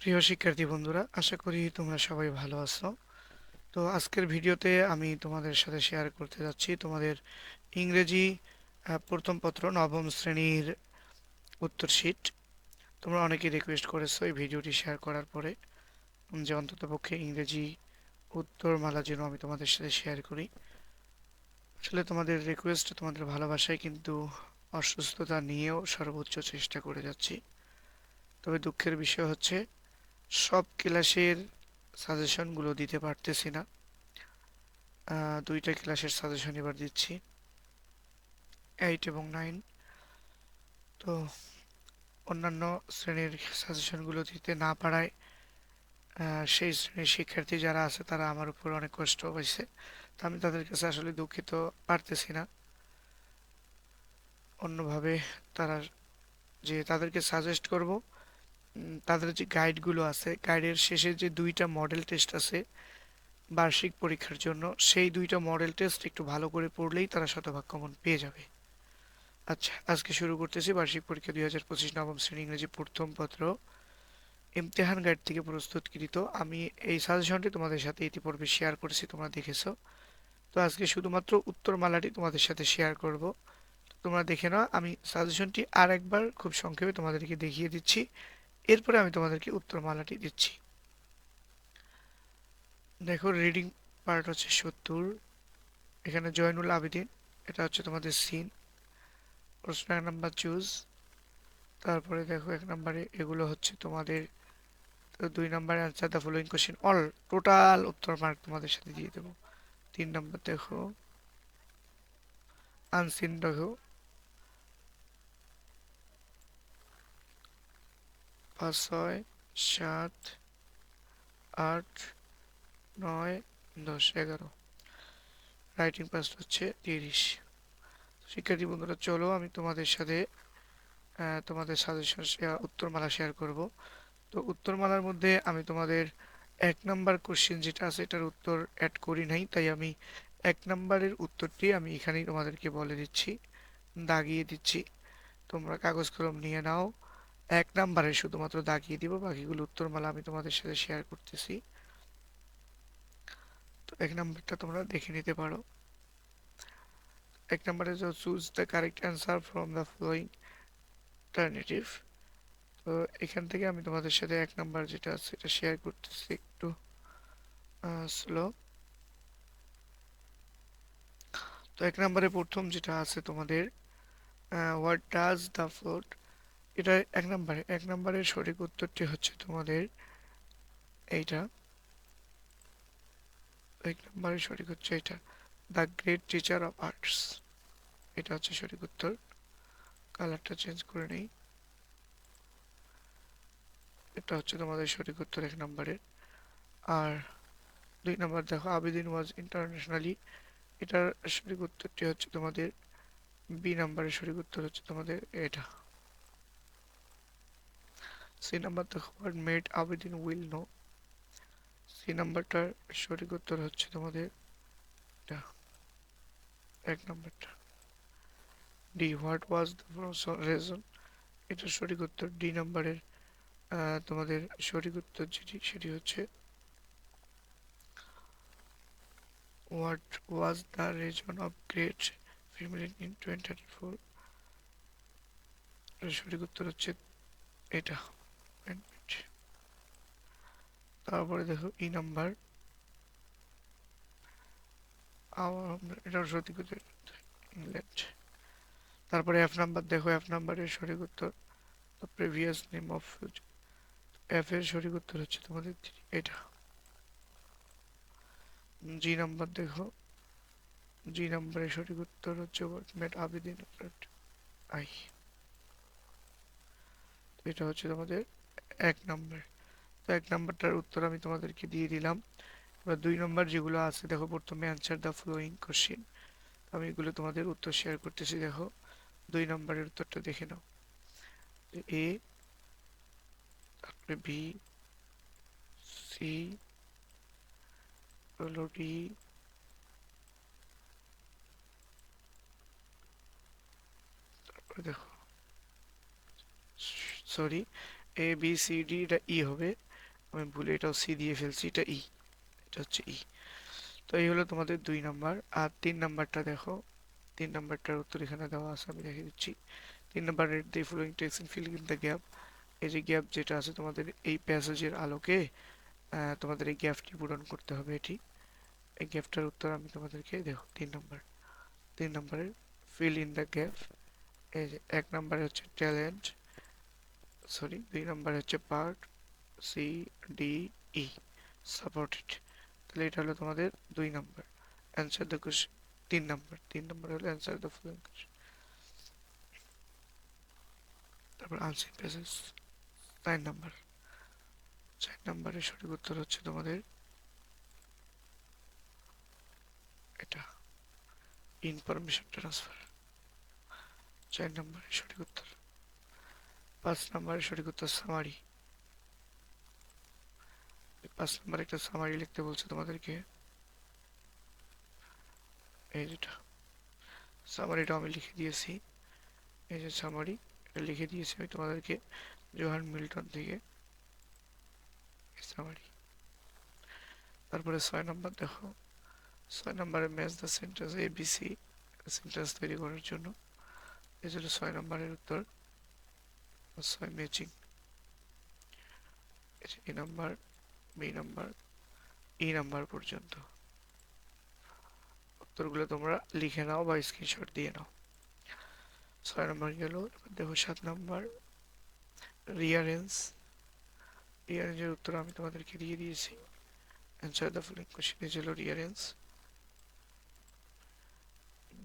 প্রিয় শিক্ষার্থী বন্ধুরা, আশা করি তোমরা সবাই ভালো আছো। তো আজকের ভিডিওতে আমি তোমাদের সাথে শেয়ার করতে যাচ্ছি তোমাদের ইংরেজি প্রথম পত্র, নবম শ্রেণির উত্তর শীট তোমরা অনেকেই রিকোয়েস্ট করেছ এই ভিডিওটি শেয়ার করার পরে। যে অন্ততপক্ষে ইংরেজি উত্তরমালা যেন আমি তোমাদের সাথে শেয়ার করি। আসলে তোমাদের রিকোয়েস্ট তোমাদের ভালোবাসায় কিন্তু অসুস্থতা নিয়েও সর্বোচ্চ চেষ্টা করে যাচ্ছি। তবে দুঃখের বিষয় হচ্ছে সব ক্লাসের সাজেশনগুলো দিতে পারতেছি না। দুইটা ক্লাসের সাজেশন এবার দিচ্ছি। এইট এবং নাইন তো অন্যান্য শ্রেণির সাজেশনগুলো দিতে না পারায় সেই শ্রেণির শিক্ষার্থী যারা আছে তারা আমার উপর অনেক কষ্ট হয়েছে তো আমি তাদের কাছে আসলে দুঃখিত পারতেছি না। অন্যভাবে তারা যে তাদেরকে সাজেস্ট করব তাদের যে গাইডগুলো আছে গাইডের শেষে যে দুইটা মডেল টেস্ট আছে বার্ষিক পরীক্ষার জন্য, সেই দুইটা মডেল টেস্ট একটু ভালো করে পড়লেই তারা শতভাগ কমন পেয়ে যাবে। আচ্ছা আজকে শুরু করতেছি বার্ষিক পরীক্ষা দুই হাজার পঁচিশ নবম শ্রেণি ইংরেজি প্রথম পত্র। ইমতেহান গাইড থেকে প্রস্তুতকৃত। আমি এই সাজেশনটি তোমাদের সাথে ইতিপূর্বে শেয়ার করেছি, তোমরা দেখেছ। তো আজকে শুধুমাত্র উত্তরমালাটি তোমাদের সাথে শেয়ার করব। তোমরা দেখে নাও, আমি সাজেশনটি আর একবার খুব সংক্ষেপে তোমাদেরকে দেখিয়ে দিচ্ছি। এরপরে আমি তোমাদেরকে উত্তর উত্তরমালাটি দিচ্ছি। দেখো রিডিং পার্ট হচ্ছে সত্তর। এখানে জয়নুল আবেদিন, এটা হচ্ছে তোমাদের সিন প্রশ্ন এক নাম্বার চুজ তারপরে দেখো, এক নম্বরে এগুলো হচ্ছে তোমাদের দুই নম্বরে answer the following question all total উত্তর মার্ক তোমাদের সাথে দিয়ে দেবো। তিন নম্বর দেখো। আনসিন দেখো। পাঁচ, ছয়, সাত, আট, নয়, দশ, এগারো। রাইটিং পাস হচ্ছে তিরিশ। শিক্ষার্থী বন্ধুরা, চলো আমি তোমাদের সাথে তোমাদের সাজেশন উত্তরমালা শেয়ার করব। তো উত্তরমালার মধ্যে আমি তোমাদের এক নাম্বার কোশ্চেন যেটা আছে, এটার উত্তর অ্যাড করি নাই, তাই আমি এক নাম্বারের উত্তরটি আমি এখানেই তোমাদেরকে বলে দিচ্ছি, দাগিয়ে দিচ্ছি। তোমরা কাগজ কলম নিয়ে নাও। এক নাম্বারে শুধুমাত্র দাগিয়ে দিব, বাকিগুলো উত্তরমালা আমি তোমাদের সাথে শেয়ার করতেছি। তো এক নাম্বারটা তোমরা দেখে নিতে পারো। এক নাম্বারে যে choose the correct answer from the following alternative তো এখান থেকে আমি তোমাদের সাথে এক নাম্বার যেটা আছে এটা শেয়ার করতেছি একটু স্লো তো এক নম্বরে প্রথম যেটা আছে তোমাদের হোয়াট ডাজ দ্য ফ্লোট এটা এক নম্বরে, এক নম্বরের সঠিক উত্তরটি হচ্ছে তোমাদের এইটা। এক নম্বরের সঠিক হচ্ছে এটা the great teacher of arts এটা হচ্ছে সঠিক উত্তর। কালারটা চেঞ্জ করে নেই। এটা হচ্ছে তোমাদের সঠিক উত্তর এক নম্বরের আর দুই নম্বর, দেখো, আবেদিন ওয়াজ ইন্টারন্যাশনালি এটার সঠিক উত্তরটি হচ্ছে তোমাদের, বি নাম্বারের সঠিক উত্তর হচ্ছে তোমাদের এটা। সি নাম্বার দেখো what made Abedin well known C নাম্বারটার সঠিক উত্তর হচ্ছে তোমাদের এটা এক নম্বরটা। D what was the reason এটার সঠিক উত্তর ডি নাম্বারের তোমাদের সঠিক উত্তর যেটি, সেটি হচ্ছে what was the reason of great family in twenty four সঠিক উত্তর হচ্ছে এটা। তারপরে দেখো ই নাম্বার এটার সঠিক উত্তর। ইংল্যান্ড তারপরে এফ নাম্বার দেখো এফ নাম্বারের সঠিক উত্তর। Previous name of future F এর সঠিক উত্তর হচ্ছে তোমাদের এটা। জি নাম্বার দেখো। জি নাম্বারের সঠিক উত্তর হচ্ছে মেড আবেদিন আই। এটা হচ্ছে তোমাদের এক নাম্বার তো এক নাম্বারটার উত্তর আমি তোমাদেরকে দিয়ে দিলাম। এবার দুই নম্বর যেগুলো আছে, দেখো প্রথমে অ্যান্সার দ্য ফলোয়িং কোশ্চেন আমি এগুলো তোমাদের উত্তর শেয়ার করতেছি, দেখো। দুই নম্বরের উত্তরটা দেখে নাও। এ তারপরে বি সি হলো ডি তারপরে দেখো sorry A B C D এটা ই হবে। আমি ভুলে এটাও সি দিয়ে ফেলছি, এটা ই, এটা হচ্ছে ই। তো এই হলো তোমাদের দুই নাম্বার। আর তিন নাম্বারটা দেখো, তিন নাম্বারটার উত্তর এখানে দেওয়া আছে, আমি দেখে দিচ্ছি। তিন নাম্বারের the following text fill in the gap এই যে গ্যাপ যেটা আছে তোমাদের এই প্যাসেজের আলোকে তোমাদের এই গ্যাপটি পূরণ করতে হবে এটি। এই গ্যাপটার উত্তর আমি তোমাদেরকে, দেখো, তিন নাম্বার। তিন নম্বরের ফিল ইন দ্য গ্যাপ এই যে এক নম্বরে হচ্ছে ট্যালেন্ট সরি দুই নম্বরে হচ্ছে part C D E supported তাহলে এটা হলো তোমাদের দুই নম্বর অ্যান্সার দ্য কোশ্চেন তিন নম্বর তিন নম্বর হলো অ্যান্সার দ্য ফলোইং কোশ্চেন তারপর আনসিন প্যাসেজ চার নম্বর চার নম্বরের সঠিক উত্তর হচ্ছে তোমাদের এটা। ইনফরমেশন ট্রান্সফার চার নম্বরের সঠিক উত্তর। পাঁচ নম্বরের সঠিক উত্তর সামারি পাঁচ নম্বরে একটা সামারি লিখতে বলছে তোমাদেরকে। এই যেটা। সামারিটা আমি লিখে দিয়েছি। এই যে সামারি লিখে দিয়েছি আমি তোমাদেরকে জোহান মিল্টন থেকে। সামারি তারপরে ছয় নম্বর দেখো। ছয় নম্বরে match the sentence A B C sentence তৈরি করার জন্য। এই জন্য ছয় নম্বরের উত্তর। ছয় matching A number. B number E number পর্যন্ত। উত্তরগুলো তোমরা লিখে নাও বা স্ক্রিনশট দিয়ে নাও। ছয় নম্বর গেল, এবার দেখো সাত নম্বর রিয়ারেন্স রিয়ারেন্সের উত্তর আমি তোমাদেরকে দিয়ে দিয়েছি। Answer the following question is হলো rearrange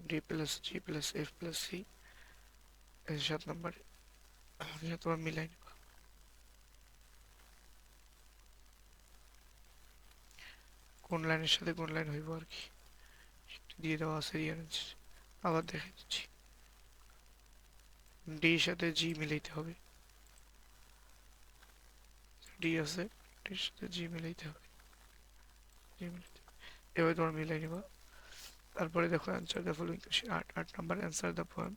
D plus G plus F plus C এই সাত নম্বরে তোমার মিলাই কোন লাইনের সাথে কোন লাইন হইব আর কি? দিয়ে দেওয়া আছে রিয়ারেন্স আবার দেখে দিচ্ছি। ডি সাথে জি মিলাইতে হবে। ডি আছে ডির সাথে জি মিলাইতে হবে। জি মিলাইতে। এবার তোমার মিলাই নিবা। তারপরে দেখো অ্যান্সার দ্য ফলোইং কোশ্চেন আট আট নাম্বার অ্যান্সার দ্য পোয়েম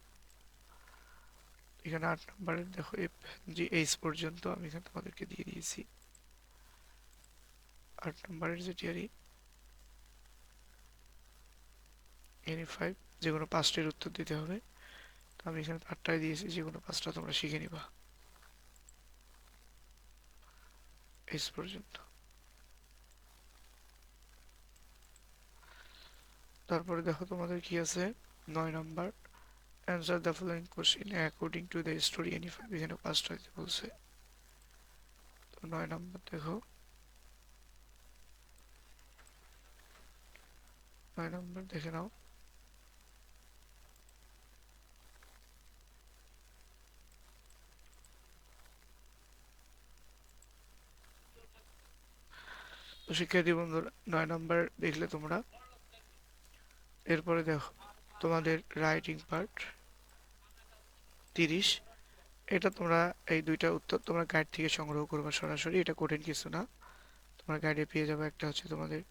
এখানে আট নাম্বারের দেখো এফ জি এইচ পর্যন্ত আমি এখানে তোমাদেরকে দিয়ে দিয়েছি। আট নাম্বারের যেটি আর এনি ফাইভ যে কোনো পাঁচটির উত্তর দিতে হবে। তো আমি এখানে আটটায় দিয়েছি, যে কোনো পাঁচটা তোমরা শিখে নিবা। এইচ পর্যন্ত। তারপরে দেখো তোমাদের কি আছে? নয় number. Answer the following question according to the story any five এখানে পাঁচটা দিতে বলছে। তো নয় নাম্বার দেখো। নয় নাম্বার দেখে নাও। শিক্ষার্থী বন্ধুরা, নয় নাম্বার দেখলে তোমরা। এরপরে দেখো, তোমাদের রাইটিং পার্ট তিরিশ। এটা তোমরা এই দুইটা উত্তর তোমরা গাইড থেকে সংগ্রহ করবে সরাসরি, এটা কঠিন কিছু না। তোমরা গাইডে পেয়ে যাবে। একটা হচ্ছে তোমাদের